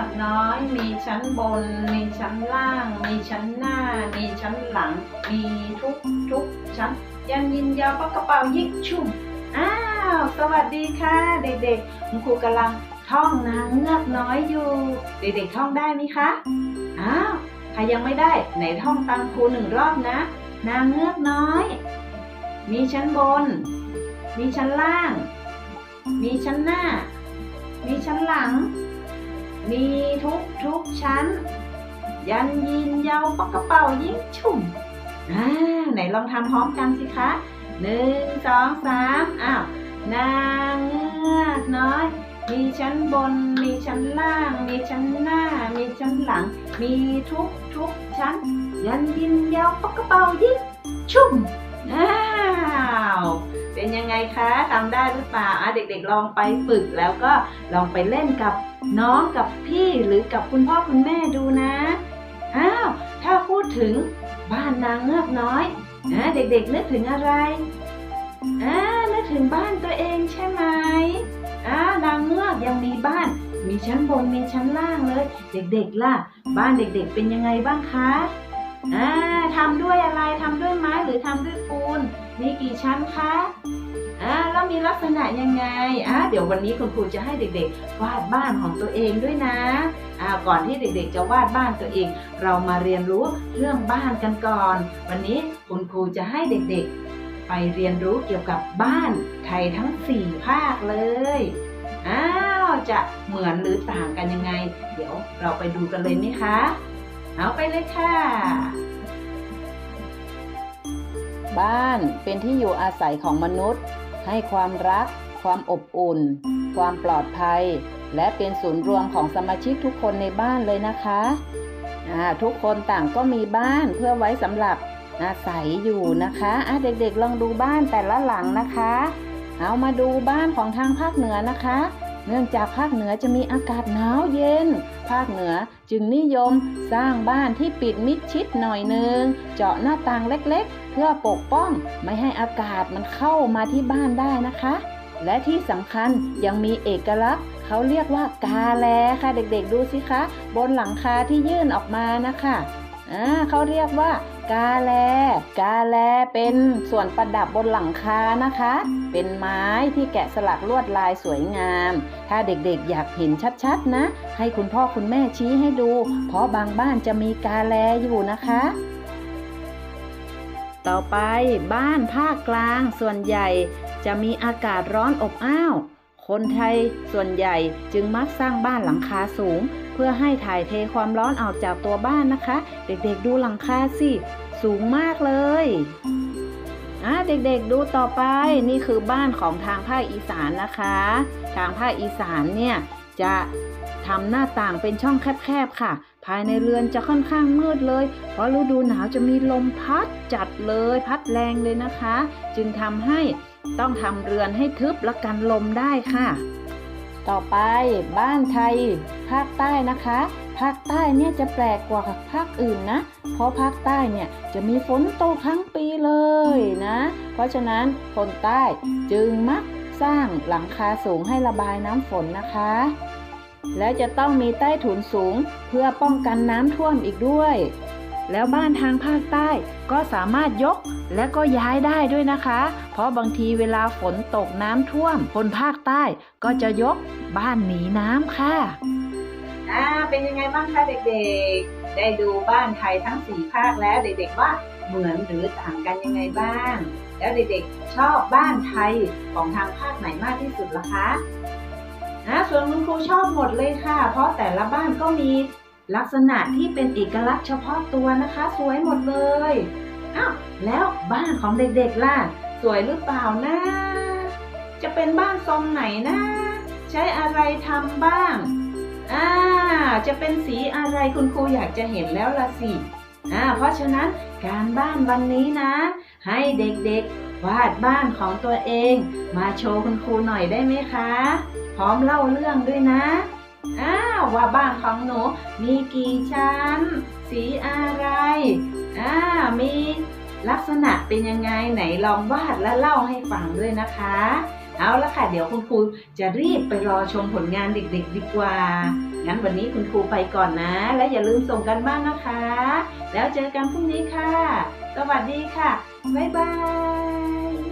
อกน้อย มีชั้นบน มีชั้นล่าง มีชั้นหน้า มีชั้นหลัง มีทุกทุกชั้น ยันยินยาวปากกระเป๋ายิกชุ่มอ้าวสวัสดีค่ะ เด็กๆคุณครูกำลังท่องนางเงือกน้อยอยู่ เด็กๆท่องได้ไหมคะอ้าวใครยังไม่ได้ไหนท่องตามครูหนึ่งรอบนะ นางเงือกน้อย มีชั้นบน มีชั้นล่าง มีชั้นหน้า มีชั้นหลัง มีทุกทุกชั้น ยันยินยาวปากกระเป๋ายิ่งชุ่มอ่าไหนลองทำพร้อมกันสิคะหนึ่งสองสามอ้าวนางเงือกน้อย มีชั้นบน มีชั้นล่าง มีชั้นหน้า มีชั้นหลัง มีทุกทุกชั้น ยันยินยาวปากกระเป๋ายิ่งชุ่มอ้าว เป็นยังไงคะทำได้หรือเปล่าเด็กๆลองไปฝึกแล้วก็ลองไปเล่นกับน้องกับพี่หรือกับคุณพ่อคุณแม่ดูนะอ้าวถ้าพูดถึงบ้านนางเงือกน้อยนะเด็กๆนึกถึงอะไรอ่านึกถึงบ้านตัวเองใช่ไหมอ่านางเงือกยังมีบ้าน มีชั้นบนมีชั้นล่างเลย เด็กๆล่ะ บ้านเด็กๆเป็นยังไงบ้างคะ อ่าทำด้วยอะไรทำด้วยไม้หรือทำด้วยปูน มีกี่ชั้นคะอ่าแล้วมีลักษณะยังไงอ่าเดี๋ยววันนี้คุณครูจะให้เด็กๆ วาดบ้านของตัวเองด้วยนะอ่าก่อนที่เด็กๆ จะวาดบ้านตัวเอง เรามาเรียนรู้เรื่องบ้านกันก่อน วันนี้คุณครูจะให้เด็กๆ ไปเรียนรู้เกี่ยวกับบ้านไทยทั้ง 4 ภาคเลยอ้าวจะเหมือนหรือต่างกันยังไง เดี๋ยวเราไปดูกันเลยไหมคะ เอาไปเลยค่ะ บ้านเป็นที่อยู่อาศัยของมนุษย์ ให้ความรัก ความอบอุ่น ความปลอดภัย และเป็นศูนย์รวมของสมาชิกทุกคนในบ้านเลยนะคะทุกคนต่างก็มีบ้านเพื่อไว้สำหรับอาศัยอยู่นะคะะเด็กๆลองดูบ้านแต่ละหลังนะคะ เอามาดูบ้านของทางภาคเหนือนะคะ เนื่องจากภาคเหนือจะมีอากาศหนาวเย็น ภาคเหนือจึงนิยมสร้างบ้านที่ปิดมิดชิดหน่อยนึง เจาะหน้าต่างเล็กๆ เพื่อปกป้องไม่ให้อากาศมันเข้ามาที่บ้านได้นะคะ และที่สำคัญยังมีเอกลักษณ์เขาเรียกว่ากาแลค่ะเด็กๆดูสิคะ บนหลังคาที่ยื่นออกมานะคะอ่าเขาเรียกว่า กาแล กาแลเป็นส่วนประดับบนหลังคานะคะ เป็นไม้ที่แกะสลักลวดลายสวยงาม ถ้าเด็กๆอยากเห็นชัดๆนะ ให้คุณพ่อคุณแม่ชี้ให้ดู เพราะบางบ้านจะมีกาแลอยู่นะคะต่อไปบ้านภาคกลางส่วนใหญ่จะมีอากาศร้อนอบอ้าว คนไทยส่วนใหญ่จึงมักสร้างบ้านหลังคาสูง เพื่อให้ถ่ายเทความร้อนออกจากตัวบ้านนะคะ เด็กๆดูหลังคาสิ สูงมากเลยอะเด็กๆดูต่อไปนี่คือบ้านของทางภาคอีสานนะคะ ทางภาคอีสานเนี่ยจะทำหน้าต่างเป็นช่องแคบๆค่ะ ภายในเรือนจะค่อนข้างมืดเลย เพราะฤดูหนาวจะมีลมพัดจัดเลย พัดแรงเลยนะคะ จึงทำให้ต้องทำเรือนให้ทึบและกันลมได้ค่ะ ต่อไปบ้านไทย ภาคใต้นะคะ ภาคใต้เนี่ยจะแปลกกว่าภาคอื่นนะ เพราะภาคใต้เนี่ยจะมีฝนตกทั้งปีเลยนะ เพราะฉะนั้นคนใต้จึงมักสร้างหลังคาสูงให้ระบายน้ำฝนนะคะ และจะต้องมีใต้ถุนสูงเพื่อป้องกันน้ำท่วมอีกด้วย แล้วบ้านทางภาคใต้ก็สามารถยกและก็ย้ายได้ด้วยนะคะ เพราะบางทีเวลาฝนตกน้ำท่วม คนภาคใต้ก็จะยกบ้านหนีน้ำค่ะอ่าเป็นยังไงบ้างคะเด็กๆ ได้ดูบ้านไทยทั้งสี่ภาคแล้วเด็กๆว่าเหมือนหรือต่างกันยังไงบ้าง แล้วเด็กๆชอบบ้านไทยของทางภาคไหนมากที่สุดล่ะคะ อ่าส่วนคุณครูชอบหมดเลยค่ะ เพราะแต่ละบ้านก็มีลักษณะที่เป็นเอกลักษณ์เฉพาะตัวนะคะ สวยหมดเลยอ้าวแล้วบ้านของเด็กๆล่ะ สวยหรือเปล่านะ จะเป็นบ้านทรงไหนนะ ใช้อะไรทำบ้างอ่าจะเป็นสีอะไรคุณครูอยากจะเห็นแล้วละสิอ่าเพราะฉะนั้นการบ้านวันนี้นะ ให้เด็กๆวาดบ้านของตัวเอง มาโชว์คุณครูหน่อยได้ไหมคะ พร้อมเล่าเรื่องด้วยนะ อ้าวว่าบ้านของหนูมีกี่ชั้น สีอะไรอ่ามีลักษณะเป็นยังไงไหนลองวาดและเล่าให้ฟังด้วยนะคะ เอาละค่ะ เดี๋ยวคุณครูจะรีบไปรอชมผลงานเด็กๆ ดีกว่า งั้นวันนี้คุณครูไปก่อนนะ และอย่าลืมส่งกันบ้านนะคะ แล้วเจอกันพรุ่งนี้ค่ะ สวัสดีค่ะ บ๊ายบาย